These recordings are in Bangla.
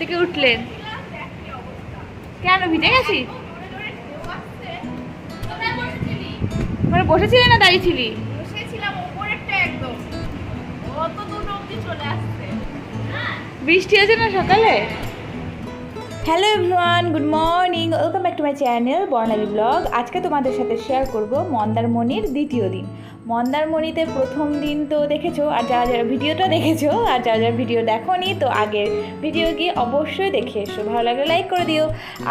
থেকে উঠলেন। কেন ভিজে গেছি? মানে বসেছিলি না দাঁড়িয়েছিলি বৃষ্টি হয়েছে না সকালে? Hello everyone good morning welcome back to my channel Barnali blog আজকে তোমাদের সাথে শেয়ার করব মন্দারমণির দ্বিতীয় দিন। মন্দারমণিতে প্রথম দিন তো দেখেছ, আর যারা যারা ভিডিওটা দেখেছ, আর যারা যারা ভিডিও দেখোনি, তো আগের ভিডিও গিয়ে অবশ্যই দেখে এসো। ভালো লাগলে লাইক করে দিও।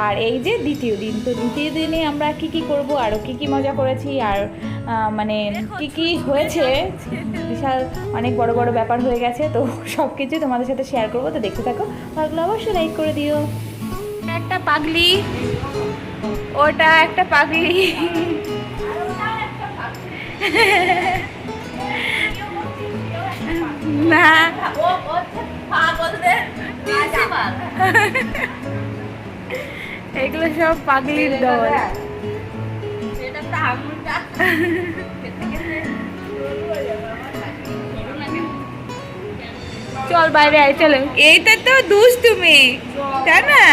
আর এই যে দ্বিতীয় দিন, তো দ্বিতীয় দিনে আমরা কি কি করব আরও কি কি মজা করেছি, আর মানে কি কি হয়েছে, বিশাল অনেক বড় বড় ব্যাপার হয়ে গেছে, তো সব কিছু তোমাদের সাথে শেয়ার করব, তো দেখতে থাকো। ভালো অবশ্যই লাইক করে দিও। একটা পাগলি, ওটা একটা পাগলি। না এগুলো সব পাগলির দল। চল বাইরে আয় চলো। এইটা তো দুষ তুমি তাই না?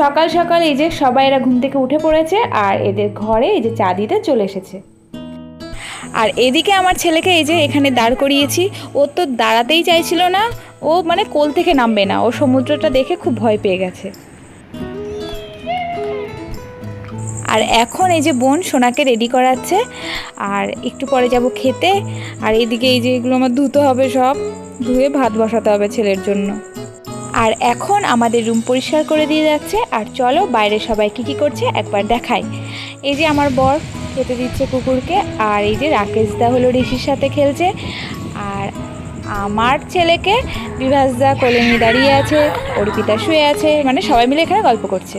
সকাল সকাল এই যে সবাই এরা ঘুম থেকে উঠে পড়েছে আর এদের ঘরে এই যে চা দিতে চলে এসেছে। আর এদিকে আমার ছেলেকে এই যে এখানে দাঁড় করিয়েছি, ও তো দাঁড়াতেই চাইছিল না, ও মানে কোল থেকে নামবে না, ও সমুদ্রটা দেখে খুব ভয় পেয়ে গেছে। আর এখন এই যে বোন সোনাকে রেডি করাচ্ছে, আর একটু পরে যাব খেতে, আর এদিকে এই যে এগুলো আমার ধুতে হবে সব, ধুয়ে ভাত বসাতে হবে ছেলের জন্য। আর এখন আমাদের রুম পরিষ্কার করে দিয়ে যাচ্ছে, আর চলো বাইরে সবাই কী কী করছে একবার দেখাই। এই যে আমার বর খেতে দিচ্ছে কুকুরকে। আর এই যে রাকেশ দা হলো ঋষির সাথে খেলছে। আর আমার ছেলেকে বিভাসদা কোলে নিয়ে দাঁড়িয়ে আছে, অর্পিতা শুয়ে আছে মানে সবাই মিলে এখানে গল্প করছে।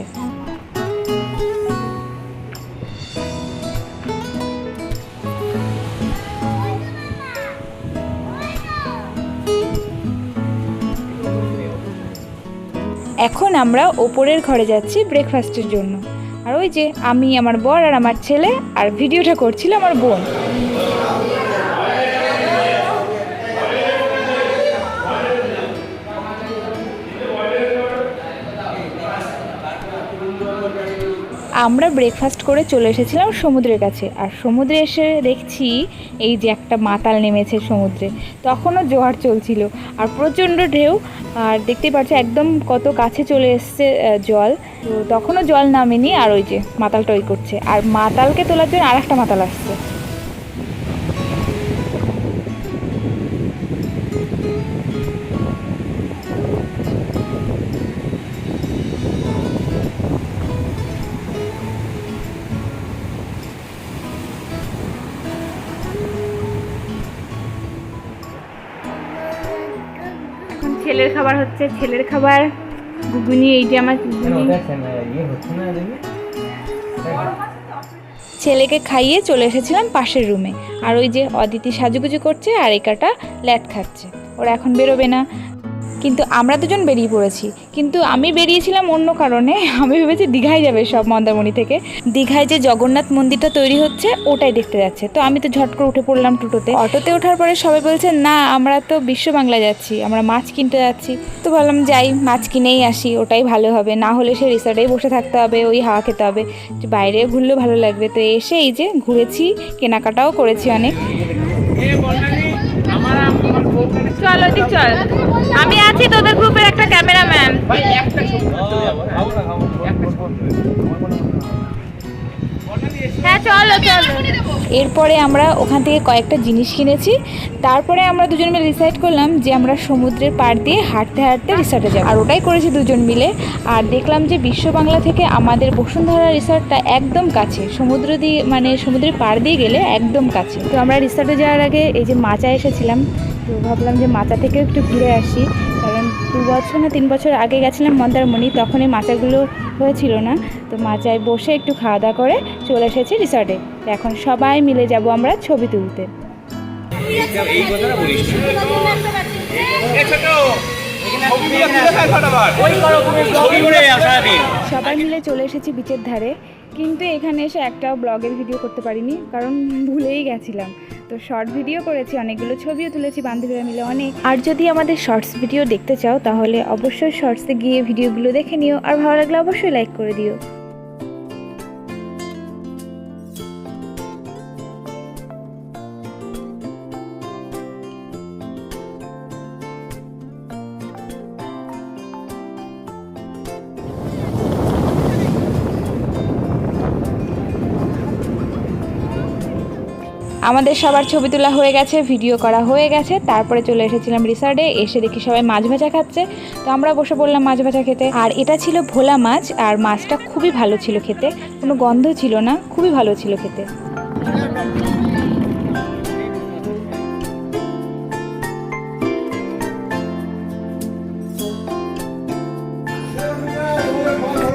এখন আমরা ওপরের ঘরে যাচ্ছি ব্রেকফাস্টের জন্য। আর ওই যে আমি আমার বর আর আমার ছেলে আর ভিডিওটা করছিল আমার বোন। আমরা ব্রেকফাস্ট করে চলে এসেছিলাম সমুদ্রের কাছে। আর সমুদ্রে এসে দেখছি এই যে একটা মাতাল নেমেছে সমুদ্রে। তখনও জোয়ার চলছিল। আর প্রচণ্ড ঢেউ। আর দেখতেই পাচ্ছ একদম কত কাছে চলে এসছে জল। তো তখনও জল নামেনি। আর ওই যে মাতালটা ওই করছে। আর মাতালকে তোলার জন্য আর একটা মাতাল আসছে। খাবার হচ্ছে ছেলের খাবার গুগুনি এইটি যে আমার ঘুগুনি। ছেলেকে খাইয়ে চলে এসেছিলাম পাশের রুমে। আর ওই যে অদিতি সাজুগুজু করছে আর একাটা ল্যাট খাচ্ছে। ওরা এখন বেরোবে না। কিন্তু আমরা দুজন বেরিয়ে পড়েছি। কিন্তু আমি বেরিয়েছিলাম অন্য কারণে। আমি ভেবেছি দীঘায় যাবে সব মন্দারমণি থেকে। দীঘায় যে জগন্নাথ মন্দিরটা তৈরি হচ্ছে, ওটাই দেখতে যাচ্ছে। তো আমি তো ঝট করে উঠে পড়লাম টোটোতে। অটোতে ওঠার পরে সবাই বলছে, না, আমরা তো বিশ্ব বাংলা যাচ্ছি, আমরা মাছ কিনতে যাচ্ছি। তো বললাম যাই, মাছ কিনেই আসি, ওটাই ভালো হবে। না হলে সে রিসর্টেই বসে থাকতে হবে, ওই হাওয়া খেতে হবে। বাইরে ঘুরলেও ভালো লাগবে। তো এসে এই যে ঘুরেছি, কেনাকাটাও করেছি অনেক। চল ওদিক চল। আমি আছি তোদের গ্রুপের একটা ক্যামেরাম্যান। হ্যাঁ চলো চলো। এরপরে আমরা ওখান থেকে কয়েকটা জিনিস কিনেছি। তারপরে আমরা দুজন মিলে ডিসাইড করলাম যে আমরা সমুদ্রের পাড় দিয়ে হাঁটতে হাঁটতে রিসর্টে যাব। আর ওটাই করেছি দুজন মিলে। আর দেখলাম যে বিশ্ব বাংলা থেকে আমাদের বসুন্ধরা রিসর্টটা একদম কাছে। সমুদ্র দিয়ে মানে সমুদ্রের পাড় দিয়ে গেলে একদম কাছে। তো আমরা রিসর্টে যাওয়ার আগে এই যে মাচা এসেছিলাম। তো ভাবলাম যে মাচা থেকে একটু ঘুরে আসি। কারণ দু বছর না তিন বছর আগে গেছিলাম মন্দারমণি তখন এই মাচাগুলো হয়েছিল না। তো মাচায় বসে একটু খাওয়া দাওয়া করে চলে এসেছি রিসর্টে। এখন সবাই মিলে যাব আমরা ছবি তুলতে। সবাই মিলে চলে এসেছি বিচের ধারে। কিন্তু এখানে এসে একটাও ব্লগের ভিডিও করতে পারিনি, কারণ ভুলেই গেছিলাম। তো শর্ট ভিডিও করেছি, অনেকগুলো ছবিও তুলেছি, বান্ধবীরা মিলে অনেক। আর যদি আমাদের শর্টস ভিডিও দেখতে চাও, তাহলে অবশ্যই শর্টসে গিয়ে ভিডিওগুলো দেখে নিও, আর ভালো লাগলে অবশ্যই লাইক করে দিও। আমাদের সবার ছবি তোলা হয়ে গেছে, ভিডিও করা হয়ে গেছে। তারপরে চলে এসেছিলাম রিসর্টে, এসে দেখি সবাই মাছ ভাজা খাচ্ছে। তো আমরা বসে পড়লাম মাছ ভাজা খেতে। আর এটা ছিল ভোলা মাছ, আর মাছটা খুবই ভালো ছিল খেতে। কোনো গন্ধ ছিল না, খুবই ভালো ছিল খেতে।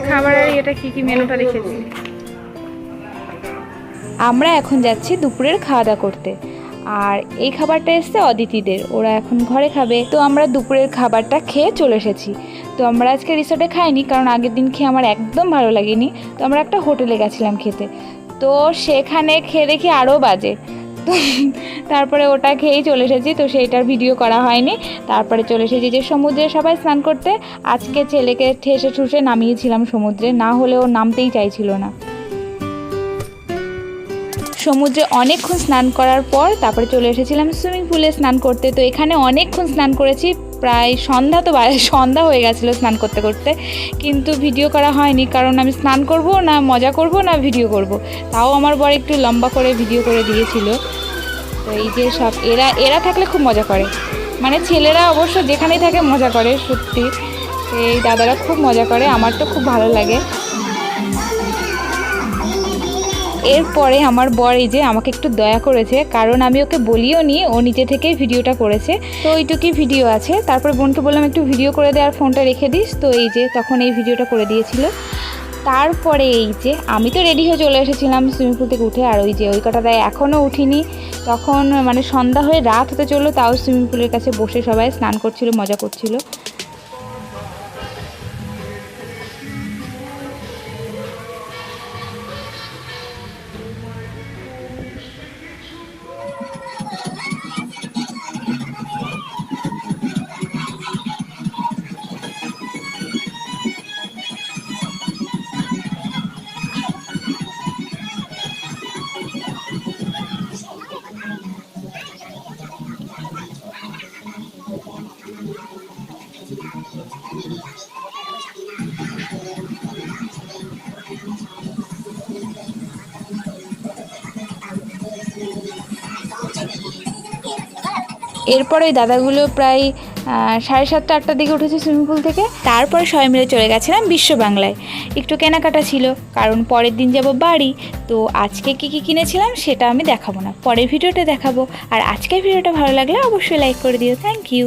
খাবারের এটা কি কি মেনুটা রেখেছি আমরা এখন যাচ্ছি দুপুরের খাওয়া দাওয়া করতে। আর এই খাবারটা এসছে অদিতিদের, ওরা এখন ঘরে খাবে। তো আমরা দুপুরের খাবারটা খেয়ে চলে এসেছি। তো আমরা আজকে রিসোর্টে খাইনি, কারণ আগের দিন খেয়ে আমার একদম ভালো লাগেনি। তো আমরা একটা হোটেলে গেছিলাম খেতে। তো সেখানে খেয়ে দেখি আরও বাজে। তো তারপরে ওটা খেয়েই চলে এসেছি, তো সেইটার ভিডিও করা হয়নি। তারপরে চলে এসেছি যে সমুদ্রে সবাই স্নান করতে। আজকে ছেলেকে ঠেসে ঠুসে নামিয়েছিলাম সমুদ্রে, না হলে ও নামতেই চাইছিল না। সমুদ্রে অনেকক্ষণ স্নান করার পর তারপরে চলে এসেছিলাম সুইমিং পুলে স্নান করতে। তো এখানে অনেকক্ষণ স্নান করেছি, প্রায় সন্ধ্যা তো সন্ধ্যা হয়ে গেছিল স্নান করতে করতে। কিন্তু ভিডিও করা হয়নি, কারণ আমি স্নান করব না, মজা করব না, ভিডিও করব। তাও আমার বর একটু লম্বা করে ভিডিও করে দিয়েছিল। তো এই যে সব, এরা এরা থাকলে খুব মজা করে। মানে ছেলেরা অবশ্য যেখানেই থাকে মজা করে, সত্যি। এই দাদারা খুব মজা করে, আমার তো খুব ভালো লাগে। এরপরে আমার বর এই যে আমাকে একটু দয়া করেছে, কারণ আমি ওকে বলিও নি, ও নিজে থেকেই ভিডিওটা করেছে। তো ওইটুকুই ভিডিও আছে। তারপর বোনকে বললাম, একটু ভিডিও করে দে আর ফোনটা রেখে দিস। তো এই যে তখন এই ভিডিওটা করে দিয়েছিল। তারপরে এই যে আমি তো রেডি হয়ে চলে এসেছিলাম সুইমিং পুল থেকে উঠে, আর ওই যে ওই কটা দেয় এখনও উঠিনি। তখন মানে সন্ধ্যা হয়ে রাত হতে চলল, তাও সুইমিং পুলের কাছে বসে সবাই স্নান করছিল, মজা করছিল। এরপর দাদাগুলো প্রায় সাড়ে সাতটা, আটটার দিকে উঠেছে সুইমিং পুল থেকে। তারপরে সবাই মিলে চলে গেছিলাম বিশ্ব বাংলায়। একটু কেনাকাটা ছিল, কারণ পরের দিন যাব বাড়ি। তো আজকে কী কী কিনেছিলাম সেটা আমি দেখাবো না। পরের ভিডিওটা দেখাবো। আর আজকের ভিডিওটা ভালো লাগলে অবশ্যই লাইক করে দিও। Thank you